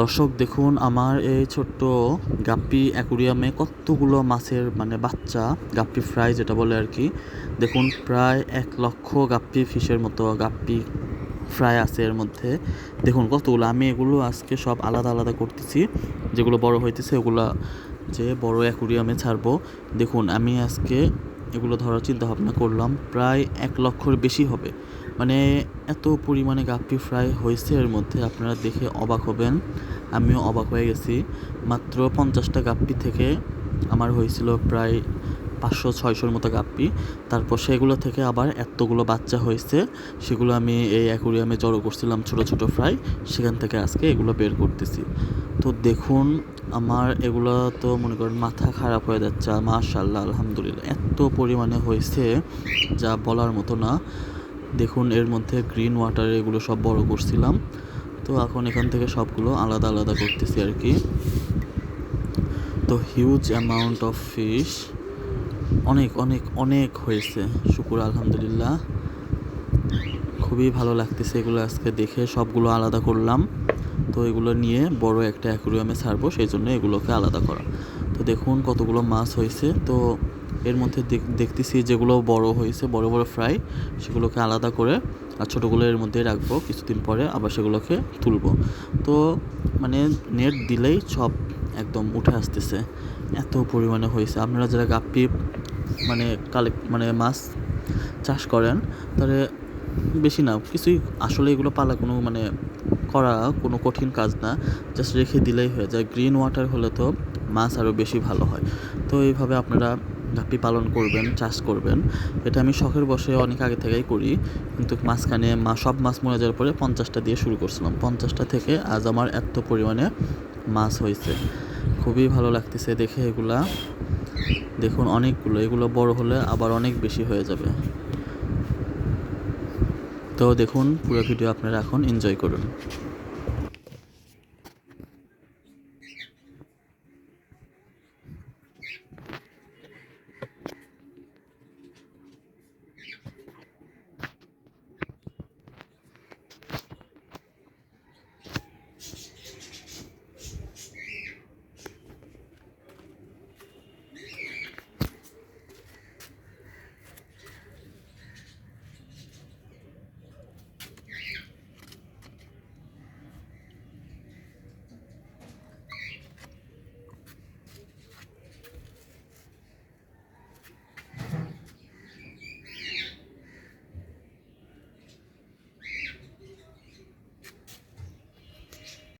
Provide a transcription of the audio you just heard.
দর্শক, দেখুন আমার এই ছোট্ট গাপ্পি অ্যাকুরিয়ামে কতগুলো মাছের মানে বাচ্চা গাপ্পি ফ্রাই যেটা বলে আর কি। দেখুন, প্রায় এক লক্ষ গাপ্পি ফিশের মতো গাপ্পি ফ্রাই আছে এর মধ্যে। দেখুন কতগুলো, আমি এগুলো আজকে সব আলাদা আলাদা করতেছি। যেগুলো বড় হইতেছে, ওগুলো যে বড় অ্যাকুরিয়ামে ছাড়বো। দেখুন, আমি আজকে এগুলো ধরার চিন্তা ভাবনা করলাম, প্রায় এক লক্ষর বেশি হবে। মানে এত পরিমাণে গাপ্পি ফ্রাই হয়েছে এর মধ্যে আপনারা দেখে অবাক হবেন। আমিও অবাক হয়ে গেছি। মাত্র পঞ্চাশটা গাপ্পি থেকে আমার হয়েছিল প্রায় পাঁচশো, ছয়শোর মতো গাপ্পি। তারপর সেগুলো থেকে আবার এতগুলো বাচ্চা হয়েছে, সেগুলো আমি এই অ্যাকুরিয়ামে জড়ো করছিলাম ছোট ছোট ফ্রাই। সেখান থেকে আজকে এগুলো বের করতেছি। তো দেখুন, আমার এগুলো তো মনে করেন মাথা খারাপ হয়ে যাচ্ছে। মাশাল্লাহ আলহামদুলিল্লাহ। এত পরিমাণে হয়েছে যা বলার মতো না। দেখুন, এর মধ্যে গ্রিন ওয়াটার এগুলো সব বড় করছিলাম। তো এখন এখান থেকে সবগুলো আলাদা আলাদা করতেছি আর কি। তো হিউজ অ্যামাউন্ট অফ ফিশ অনেক অনেক অনেক হয়েছে। শুকুর, আলহামদুলিল্লাহ। খুবই ভালো লাগতেছে এগুলো আজকে দেখে। সবগুলো আলাদা করলাম। তো এগুলো নিয়ে বড় একটা অ্যাকুরিয়ামে ছাড়বো, সেই জন্য এগুলোকে আলাদা করা। তো দেখুন কতগুলো মাছ হয়েছে। তো এর মধ্যে দেখ- দেখতেছি যেগুলো বড় হয়েছে, বড় বড় ফ্রাই, সেগুলোকে আলাদা করে আর ছোটোগুলো এর মধ্যে রাখব কিছুদিন পরে, আবার সেগুলোকে তুলবো। তো মানে নেট দিলেই সব একদম উঠে আসতেছে। এত পরিমাণে হয়েছে। আপনারা যারা গাপ্পি মানে কালেক্ট মানে মাছ চাষ করেন, তাহলে বেশি না, কিছুই আসলে এগুলো পালা কোনো মানে করা কোনো কঠিন কাজ না। জাস্ট রেখে দিলেই হয়ে যায়। গ্রিন ওয়াটার হলে তো মাছ আরও বেশি ভালো হয়। তো এইভাবে আপনারা গাপ্পি পালন করবেন, চাষ করবেন। এটা আমি শখের বসে অনেক আগে থেকেই করি। কিন্তু মাঝখানে মা, সব মাছ মরে যাওয়ার পরে পঞ্চাশটা দিয়ে শুরু করছিলাম। পঞ্চাশটা থেকে আজ আমার এত পরিমাণে মাছ হয়েছে। খুবই ভালো লাগতেছে দেখে এগুলা। দেখুন অনেকগুলো, এগুলো বড় হলে আবার অনেক বেশি হয়ে যাবে। তো দেখুন, পুরো ভিডিও আপনারা এখন এনজয় করুন।